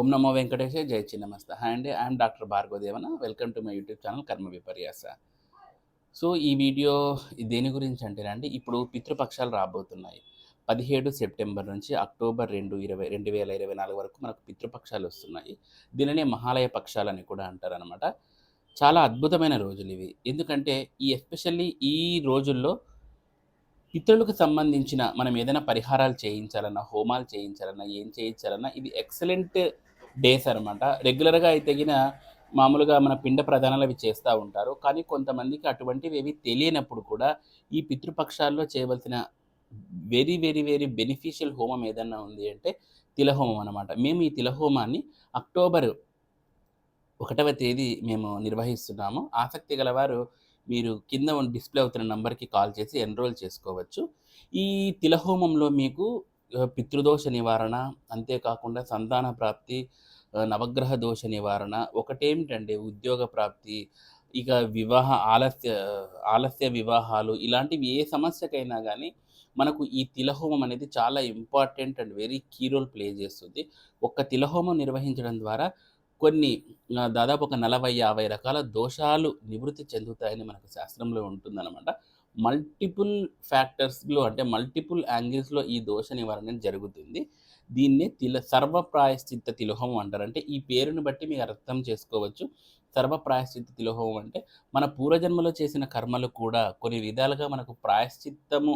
ఓం నమో వెంకటేశ జై చిన్నమస్త. హాయ్ అండి I'm doctor Bhargavadevana. Welcome to my YouTube channel కర్మ విపర్యాస సో ఈ వీడియో దేని గురించి అంటేనండి ఇప్పుడు పితృపక్షాలు రాబోతున్నాయి. పదిహేడు సెప్టెంబర్ నుంచి అక్టోబర్ రెండు ఇరవై రెండు వేల ఇరవై నాలుగు వరకు మనకు పితృపక్షాలు వస్తున్నాయి. దీనినే మహాలయ పక్షాలని కూడా అంటారనమాట చాలా అద్భుతమైన రోజులు ఇవి. ఎందుకంటే ఈ ఎస్పెషల్లీ ఈ రోజుల్లో ఇతరులకు సంబంధించిన మనం ఏదైనా పరిహారాలు చేయించాలన్నా హోమాలు చేయించాలన్నా ఏం చేయించాలన్నా ఇది ఎక్సలెంట్ డేస్ అనమాట రెగ్యులర్గా అయితే తగిన మామూలుగా మన పిండ ప్రధానాలు అవి చేస్తూ ఉంటారు. కానీ కొంతమందికి అటువంటివి ఏవి తెలియనప్పుడు కూడా ఈ పితృపక్షాల్లో చేయవలసిన వెరీ వెరీ వెరీ బెనిఫిషియల్ హోమం ఏదన్నా ఉంది అంటే తిలహోమం అనమాట మేము ఈ తిలహోమాన్ని అక్టోబర్ ఒకటవ తేదీ మేము నిర్వహిస్తున్నాము. ఆసక్తి గలవారు మీరు కింద ఉన్న డిస్ప్లే అవుతున్న నంబర్కి కాల్ చేసి ఎన్రోల్ చేసుకోవచ్చు. ఈ తిలహోమంలో మీకు పితృదోష నివారణ అంతేకాకుండా సంతాన ప్రాప్తి నవగ్రహ దోష నివారణ ఒకటేమిటంటే ఉద్యోగ ప్రాప్తి ఇక వివాహ ఆలస్య ఆలస్య వివాహాలు ఇలాంటివి ఏ సమస్యకైనా కానీ మనకు ఈ తిలహోమం అనేది చాలా important and very key role play చేస్తుంది. ఒక్క తిలహోమం నిర్వహించడం ద్వారా కొన్ని దాదాపు ఒక నలభై యాభై రకాల దోషాలు నివృత్తి చెందుతాయని మనకు శాస్త్రంలో ఉంటుందన్నమాట. మల్టిపుల్ ఫ్యాక్టర్స్లో అంటే మల్టిపుల్ యాంగిల్స్లో ఈ దోష నివారణ జరుగుతుంది. దీన్నే తిల సర్వప్రాయశ్చిత్త తిలోహం అంటారు. అంటే ఈ పేరుని బట్టి మీకు అర్థం చేసుకోవచ్చు. సర్వప్రాయశ్చిత్త తిలోహం అంటే మన పూర్వజన్మలో చేసిన కర్మలు కూడా కొన్ని విధాలుగా మనకు ప్రాయశ్చిత్తము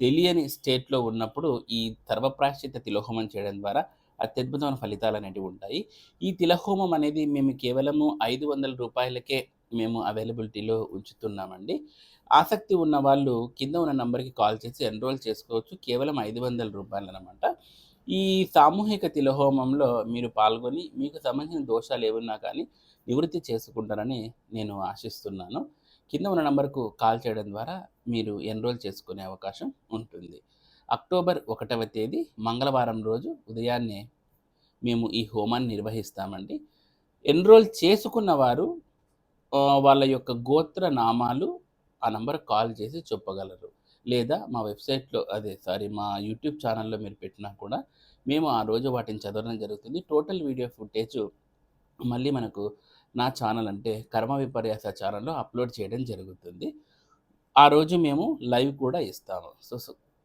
తెలియని స్టేట్లో ఉన్నప్పుడు ఈ సర్వప్రాయశ్చిత్త తిలోహం చేయడం ద్వారా అత్యద్భుతమైన ఫలితాలు అనేటివి ఉంటాయి. ఈ తిలహోమం అనేది మేము కేవలము ఐదు వందల రూపాయలకే మేము అవైలబిలిటీలో ఉంచుతున్నామండి. ఆసక్తి ఉన్న వాళ్ళు కింద ఉన్న నంబర్కి కాల్ చేసి ఎన్రోల్ చేసుకోవచ్చు. కేవలం ఐదు వందల రూపాయలు అనమాట ఈ సామూహిక తిలహోమంలో మీరు పాల్గొని మీకు సంబంధించిన దోషాలు ఏమున్నా కానీ నివృత్తి చేసుకుంటారని నేను ఆశిస్తున్నాను. కింద ఉన్న నంబర్కు కాల్ చేయడం ద్వారా మీరు ఎన్రోల్ చేసుకునే అవకాశం ఉంటుంది. అక్టోబర్ ఒకటవ తేదీ మంగళవారం రోజు ఉదయాన్నే మేము ఈ హోమాన్ని నిర్వహిస్తామండి. ఎన్రోల్ చేసుకున్న వారు వాళ్ళ యొక్క గోత్ర నామాలు ఆ నంబర్ కాల్ చేసి చెప్పగలరు. లేదా మా వెబ్సైట్లో అదే సారీ మా యూట్యూబ్ ఛానల్లో మీరు పెట్టినా కూడా మేము ఆ రోజు వాటిని చదవడం జరుగుతుంది. టోటల్ వీడియో ఫుటేజ్ మళ్ళీ మనకు నా ఛానల్ అంటే కర్మ విపర్యాస ఛానల్లో అప్లోడ్ చేయడం జరుగుతుంది. ఆ రోజు మేము లైవ్ కూడా ఇస్తాము. సో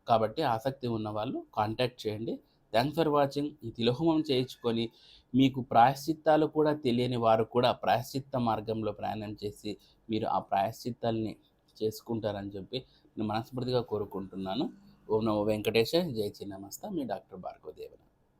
కాబట్టి ఆసక్తి ఉన్న వాళ్ళు కాంటాక్ట్ చేయండి. Thanks for watching. ఈ తిలోహమం చేయించుకొని మీకు ప్రాయశ్చిత్తాలు కూడా తెలియని వారు కూడా ప్రాయశ్చిత్త మార్గంలో ప్రయాణం చేసి మీరు ఆ ప్రాయశ్చిత్తాల్ని చేసుకుంటారని చెప్పి నేను మనస్ఫూర్తిగా కోరుకుంటున్నాను. ఓం నమో వెంకటేశ జై చిన్నమస్త మీ డాక్టర్ భార్గవదేవన.